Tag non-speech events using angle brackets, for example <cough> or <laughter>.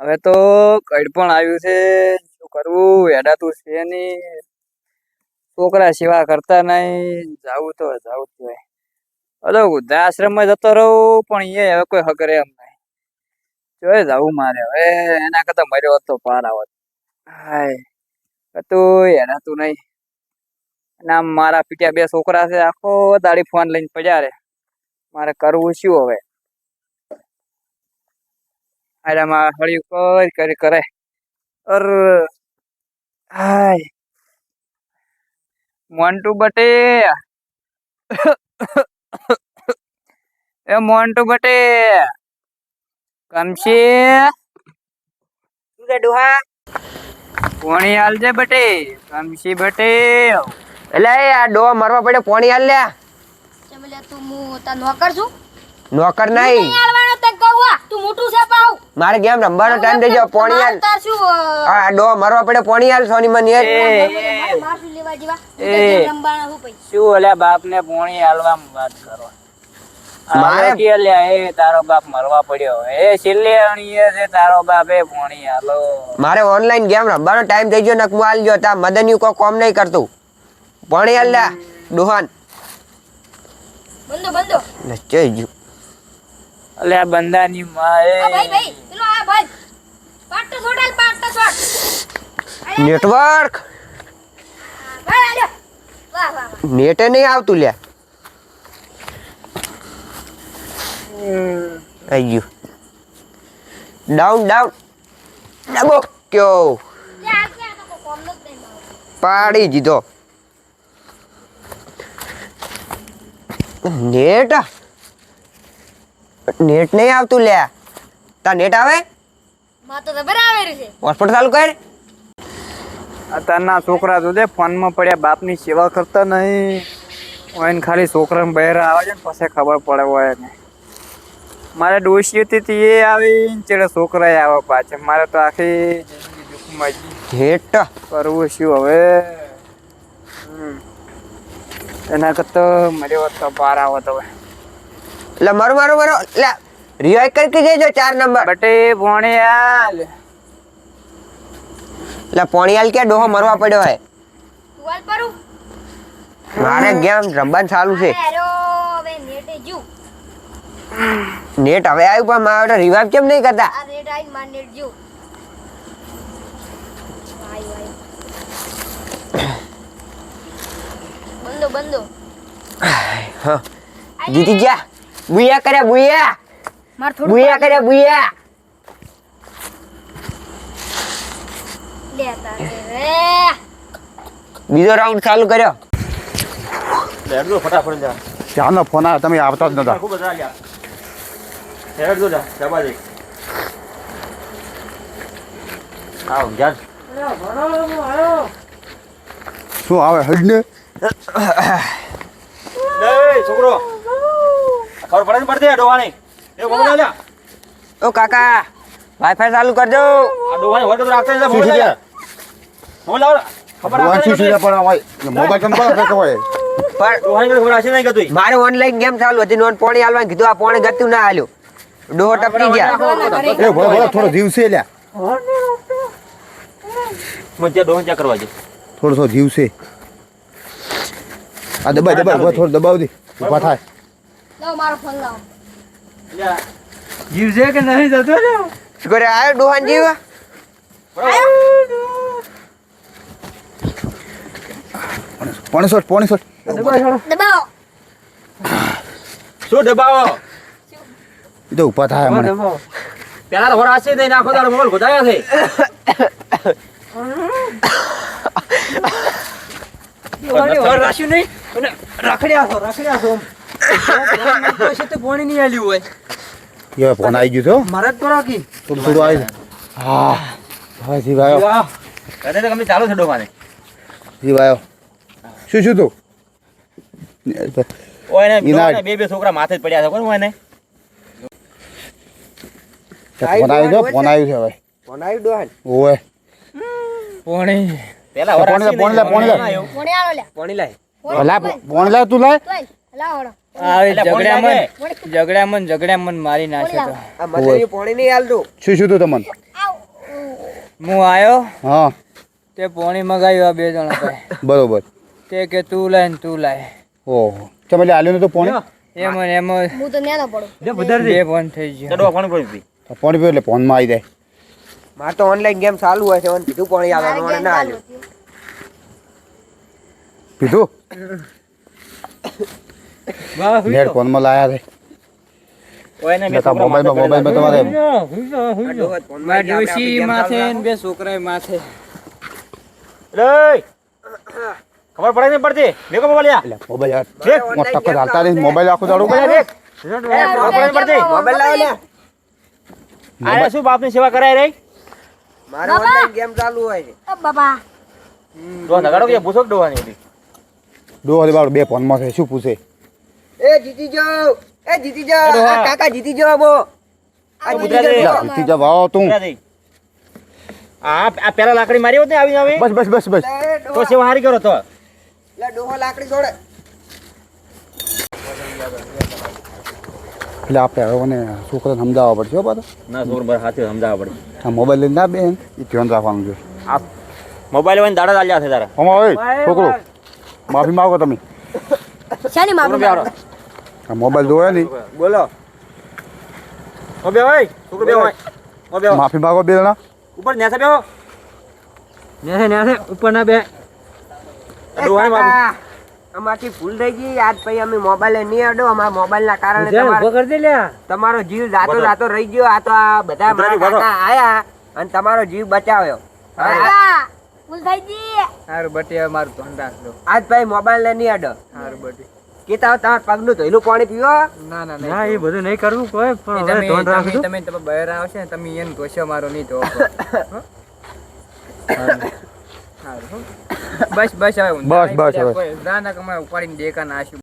હવે તો કઈ પણ આવ્યું છે, શું કરવું હેડાતું છે નહીં છોકરા સેવા કરતા નહીં જાવું તો જાવું જ જોઈએ હલો વૃદ્ધાશ્રમમાં જતો રહું, પણ એ હવે કોઈ હગરે એમ નહીં જોઈ જાવું મારે, હવે એના કરતા મર્યો હોત તો પાર આવત. હાય હતું હેડાતું નહીં ના મારા પીટ્યા બે છોકરા છે, આખો દાડી ફોન લઈને પડ્યા મારે કરવું શું હવે? અરે માં હળિયું કઈ કરી કરે. અર હાય. મોન્ટુ બટે. એ મોન્ટુ બટે. કમશી. ડોહા પોણી હાલજે બટે. કમશી બટે. એટલે એ આ ડો મરવા પડે પોણી હાલ લ્યા ચમલે તું હું તા નોકર છું? નોકર નહીં. આ તું મોટું છે પાઉ મારે ગેમ રમવાનો ટાઈમ થઈ ગયો? પોણી હાલ. તાર શું આ ડો મરવા પડે પોણી હાલ સોની મની હેર મારે શું લેવા જેવા. રમવાના હું પૈસા શું ઓલ્યા બાપ ને પોણી હાલવા વાત કરો. મારે- કે લ્યા એ તારો બાપ મરવા પડ્યો. એ છેલ્લે અણીએ છે તારો બાપ એ પોણી હાલો. મારે ઓનલાઈન ગેમ રમવાનો ટાઈમ થઈ ગયો નકમું હાલ ગયો. તા મદન્યુ કોઈ કોમ નહીં કરતું. પોણી હાલ લ્યા ડોહાન. બંધો બંધો. નચે ગયું અલ્યા બંદાની માં એ. આ ભાઈ ભાઈ પેલો આ ભાઈ. પાટ તો છોડાલ પાટ તો છોડ નેટવર્ક ભાઈ આલ્યો વાહ વાહ વાહ. નેટે નહીં આવતું લ્યા. આઈ ગયું. ડાઉન ડાઉન ડબો. કયો? લે આ કે આ તો કોઈ કોમનો જ નહીં મારો. પાડી દીધો. નેટ નેટ નહીં આવતું લે તા નેટ આવે? માં તો જબર આવેલું છે. હોસ્પિટલ ચાલુ કર. અત્યારના છોકરા જોજે ફોનમાં પડ્યા બાપની સેવા કરતા નહીં. હોય ને ખાલી છોકરાને બહેરા આવે છે ને પછી ખબર પડે હોય ને મારે ડોશી હતી તે એ આવી ને ચેડે છોકરા આવે પાછા. મારે તો આખી જિંદગી દુઃખમાં કરવું શું હવે? હમ. એના કરતા મર્યો તો પાર આવત હવે. એટલે મારો મારો મારો. લે રિવાઇવ કરી કે જજો ચાર નંબર બટે પોણિયાલ એટલે પોણિયાલ કે ડોહો મરવા પડ્યો હે? મારે ગેમ રમવાનું ચાલુ છે. અરે હવે નેટે જુ નેટ હવે આવ્યું પણ મારે રિવાઇવ કેમ નહીં કરતા? આ રેડ આઈનમાં નેટ જુ બંધો બંધો. જીતી ગયા? બુયા કર્યા બુયા. માર થોડું બુયા કર્યા બુયા. બીજો રાઉન્ડ ચાલુ કર્યો. લેડજો ફટાફટ જા. ત્યાંનો ફોન આવ્યો તમે આવતા જ નતા. ખૂબ બધા ગયા લેડજો જા જબાજી આવ જા. શું આવે હજને એ છોકરો. ખબર પડે ને પડતી ડોવાની એ બોલો લ્યા. ઓ કાકા વાઈફાઈ ચાલુ કરજો. આ ડોવાની હોય તો રાખતા જ છે લ્યા બોલ લાવ ખબર ભગવાન છે પણ હોય? મોબાઈલ કેમ કરો કે હોય? પણ ડોહાની ખબર હશે નહીં કતું મારે ઓનલાઈન ગેમ ચાલુ હતી નોન પોણી હાલવાનું કીધું આ પોણી ગતું ના હાલ્યું. ડોહો ટપકી ગયા. એ ભલો ભલો થોડો જીવ છે લ્યા. મને ત્યાં ડોહાને કરવા છે થોડો થોડો જીવ છે આ દબાઈ દબાઈ ઊભા થોડો દબાવ દે. ઊભા થાય. લાવ મારો ફોન લાવ. જીવ છે કે નહીં જતો ને શું કરે? આવ્યો ડોહાન જીવ? પોણીસો પોણીસો દબાવો. શું દબાવો? એ તો ઊભા થાય મને. પેલા હોરા હશે નહીં નાખો તારો મોબાઈલ ગોદાયા છે. રાખ્યું નહીં? અને છો રખડ્યા છો. પછી તો પોણી નહીં આલ્યું હોય એ ફોન આવી ગયો તો મારા જ તો રાખી. થોડું થોડું આવી હા. હા જીવ આવ્યો અરે તો કમી ચાલો છડો મારે જીવ આવ્યો શું શું તું? ઓય ને બે બે છોકરા માથે જ પડ્યા છે કોણ હોય ને? ફોન આવી ગયો ફોન આવ્યું છે હવે. ફોન આવ્યું ડોહાન. ઓય. પોણી પેલા પોણી લે, પોણી લે, પોણી લે. પોણી આલો લે. પોણી લાય. લા ફોન લે તું લાય. તોય લાવ હળો આવી ફોન ઝઘડામાં. ઝઘડામાં ઝઘડામાં મારી નાખે તો. આ મદનીયું પાણી નહીં હાલતું. શું શું તું તમને? હું આયો? હા. તે પોણી મગાવ્યું આ બે જણા પાસે. બરોબર. તે કે તું લાય ને તું લાય. ઓહો. ચમ એટલે આલ્યું નતું પાણી? એમ એમ હું તો નેનો પડું. જો બધાર બે ફોન થઈ તો ગયો. ડોહા ફોન પડી તો પાણી પીવું એટલે ફોનમાં આવી જાય. મારે તો ઓનલાઈન ગેમ ચાલુ હોય છે મને કીધું પાણી આવવાનું મને ગેમ ના ચાલુ પીધું? <laughs> નેટ ફોનમાં લાયા રે ઓય મોબાઈલ મોબાઈલમાં પડેલા તમારે માથે બે છોકરા માથે. ખબર પડે નહીં પડતી? મોબાઈલ યા એટલે મોબાઈલ યાર દેખ ટક્કર હાલતા નહીં મોબાઈલ આખું દાડું મોબાઈલ દેખ. ખબર પડે પડતી? મોબાઈલ લાવો ને આરે શું બાપની સેવા કરાય રે મારે ઓનલાઈન ગેમ ચાલુ હોય છે. બાબા! ડોહા નગાડો કે પૂછો કે ડોહાની હતી? ડો હરી બાળ બે ફોનમાં છે શું પૂછે? એ જીતી જાઓ એ જીતી. આ કાકા જીતી જાઓ બો આ જીતી જબ આવો તું. આ આ પેલા લાકડી મારી હોત ને આવી આવી? બસ બસ બસ બસ. તો સેવા હારી કરો તો. લે ડોહો લાકડી છોડે એટલે આપણે હવે મને છોકરાને સમજાવવા પડશે હો પાછો. ના છોકરો મારા હાથે સમજાવવા પડે આ મોબાઈલ લઈને ના બેન એ ધ્યાન રાખવાનું છે. આ મોબાઈલ હોય ને દાડા ચાલ્યા છે તારા. હમ હોય છોકરો માફી માંગો તમે. શાની માફી. આ મોબાઈલ જોયો નહીં બોલો. ઓ બે હોય છોકરો બે હોય ઓ બે માફી માંગો બે જણા ઉપર નેસે બેહો. નેસે નેસે ઉપર ના બે. ડોહાને મારું. અમારથી ભૂલ થઈ ગઈ આજ પછી અમે મોબાઈલે નહીં અડો અમારા મોબાઈલ ના કારણે તમારો- કરી દે લ્યા. તમારો જીવ જાતો. જાતો રહી ગયો આ તો આ બધા મારા. કાકા આયા અને તમારો જીવ બચાવ્યો. ભૂલ થઈ ગઈ. સારું બટી મારું રાખજો. આજ ભાઈ મોબાઈલ ને નહીં અડો. સારું બટી. કેતા તાર તમારા પગનું ધોઈલું પાણી પીવો. ના ના ના એ બધું નહીં કરવું કોઈ પણ તમે હવે ધોન તમે રાખજો. તમે તમે બહાર આવશે ને તમે એને ધોશો મારો નહીં ધો બસ બસ હવે બસ, બસ હવે. ના ના કમાય ઉપાડીને દેખા નાશું